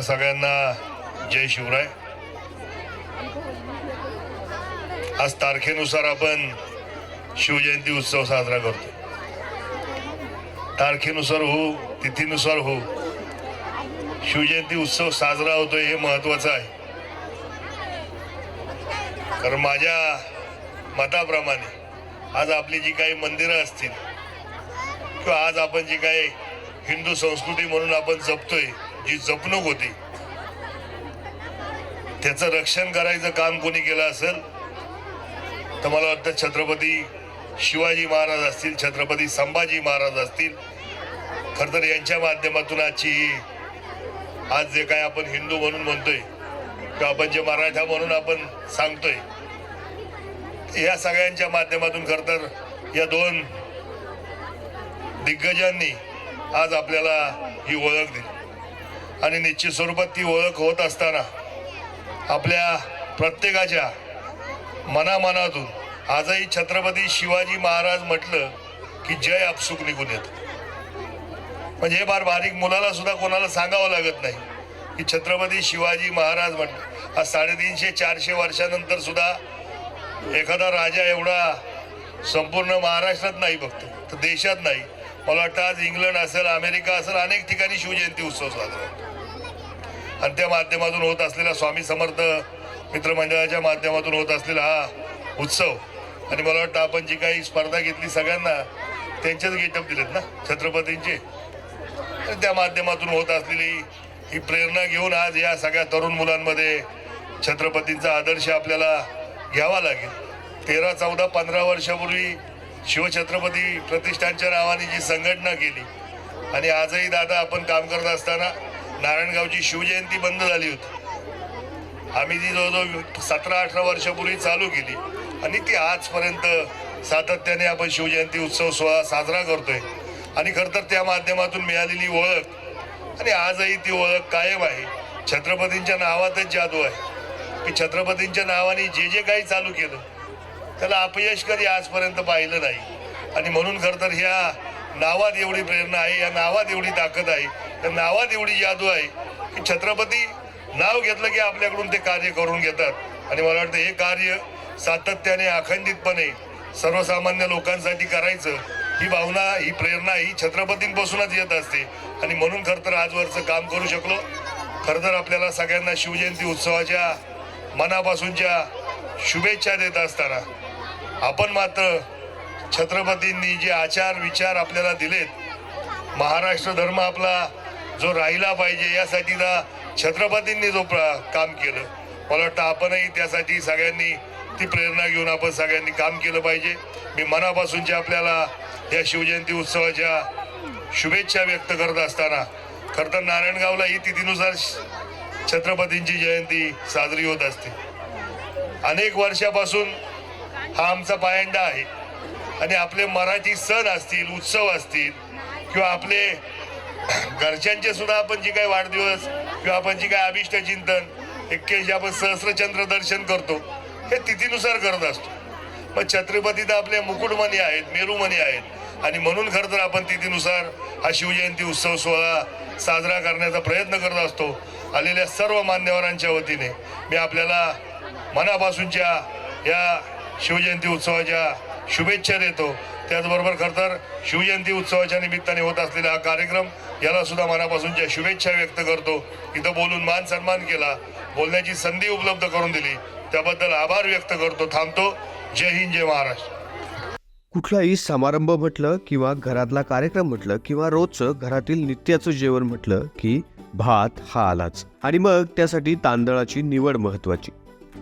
आपल्या सगळ्यांना जय शिवराय. आज तारखेनुसार आपण शिवजयंती उत्सव साजरा करतो. तारखेनुसार हो तिथीनुसार हो शिवजयंती उत्सव साजरा होतोय हे महत्वाचं आहे. कारण माझ्या मताप्रमाणे आज आपली जी काही मंदिरं असतील किंवा आज आपण जी काही हिंदू संस्कृती म्हणून आपण जपतोय जी जपणूक होती. त्याचं रक्षण करायचं काम कोणी केलं असेल तर मला वाटतं छत्रपती शिवाजी महाराज असतील छत्रपती संभाजी महाराज असतील. खर तर यांच्या माध्यमातून आजची ही आज जे काय आपण हिंदू म्हणून म्हणतोय किंवा आपण जे मराठा म्हणून आपण सांगतोय या सगळ्यांच्या माध्यमातून खर तर या दोन दिग्गजांनी आज आपल्याला ही ओळख दिली. आणि निश्चित स्वरूपात ती ओळख होत असताना आपल्या प्रत्येकाच्या मनामनातून आजही छत्रपती शिवाजी महाराज म्हटलं की जय आपसुक निघून येत. म्हणजे हे फार बारीक मुलाला सुद्धा कोणाला सांगावं लागत नाही की छत्रपती शिवाजी महाराज म्हटलं. आज साडेतीनशे चारशे वर्षानंतर सुद्धा एखादा राजा एवढा संपूर्ण महाराष्ट्रात नाही फक्त तर देशात नाही. मला वाटतं आज इंग्लंड असेल अमेरिका असेल अनेक ठिकाणी शिवजयंती उत्सव साजरा होतो. आणि त्या माध्यमातून होत असलेला स्वामी समर्थ मित्रमंडळाच्या माध्यमातून होत असलेला हा उत्सव. आणि मला वाटतं आपण जी काही स्पर्धा घेतली सगळ्यांना त्यांचेच गेटअप दिलेत ना छत्रपतींचे. त्या माध्यमातून होत असलेली ही प्रेरणा घेऊन आज या सगळ्या तरुण मुलांमध्ये छत्रपतींचा आदर्श आपल्याला घ्यावा लागेल. तेरा चौदा पंधरा वर्षापूर्वी शिवछत्रपती प्रतिष्ठानच्या नावाने जी संघटना केली. आणि आजही दादा आपण काम करत असताना नारायणगावची शिवजयंती बंद झाली होती. आम्ही ती जवळजवळ सतरा अठरा वर्षापूर्वी चालू केली. आणि ती आजपर्यंत सातत्याने आपण शिवजयंती उत्सव सोहळा साजरा करतोय. आणि खरं तर त्या माध्यमातून मिळालेली ओळख आणि आजही ती ओळख कायम आहे. छत्रपतींच्या नावातच जादू आहे. की छत्रपतींच्या नावाने जे जे काही चालू केलं त्याला अपयश कधी आजपर्यंत पाहिलं नाही. आणि म्हणून खरं तर ह्या नावात एवढी प्रेरणा आहे या नावात एवढी ताकद आहे तर नावात एवढी जादू आहे की छत्रपती नाव घेतलं की आपल्याकडून ते कार्य करून घेतात. आणि मला वाटतं हे कार्य सातत्याने अखंडितपणे सर्वसामान्य लोकांसाठी करायचं ही भावना ही प्रेरणा ही छत्रपतींपासूनच येत असते. आणि म्हणून खरं तर आजवरचं काम करू शकलो. खरं तर आपल्याला सगळ्यांना शिवजयंती उत्सवाच्या मनापासूनच्या शुभेच्छा देत असताना आपण मात्र छत्रपतींनी जे आचार विचार आपल्याला दिलेत महाराष्ट्र धर्म आपला जो राहिला पाहिजे यासाठी ना छत्रपतींनी जो काम केलं. मला वाटतं आपणही त्यासाठी सगळ्यांनी ती प्रेरणा घेऊन आपण सगळ्यांनी काम केलं पाहिजे. मी मनापासूनच्या आपल्याला या शिवजयंती उत्सवाच्या शुभेच्छा व्यक्त करत असताना खरं तर नारायणगावला ही तिथीनुसार छत्रपतींची जयंती साजरी होत असते. अनेक वर्षापासून हा आमचा पायंडा आहे. आणि आपले मराठी सण असतील उत्सव असतील किंवा आपले घरच्यांचे सुद्धा आपण जी काही वाढदिवस किंवा आपण जी काही अभिष्ट चिंतन एक्क्याऐंशी आपण सहस्रचंद्र दर्शन करतो हे तिथीनुसार करत असतो. मग छत्रपती तर आपले मुकुटमणी आहेत मेरूमणी आहेत. आणि म्हणून खरं तर आपण तिथीनुसार हा शिवजयंती उत्सव सोहळा साजरा करण्याचा प्रयत्न करत असतो. आलेल्या सर्व मान्यवरांच्या वतीने मी आपल्याला मनापासूनच्या या शिवजयंती उत्सवाच्या शुभेच्छा देतो. त्याचबरोबर खरं तर शिवजयंती उत्सवाच्या निमित्ताने होत असलेला हा कार्यक्रम याला सुद्धा मनापासूनच्या शुभेच्छा व्यक्त करतो. इथं बोलून मान सन्मान केला. बोलण्याची संधी उपलब्ध करून दिली. त्याबद्दल आभार व्यक्त करतो थांबतो. जय हिंद जय महाराष्ट्र. कुठलाही समारंभ म्हटलं किंवा घरातला कार्यक्रम म्हटलं किंवा रोजचं घरातील नित्याचं जेवण म्हटलं की भात हा आलाच. आणि मग त्यासाठी तांदळाची निवड महत्वाची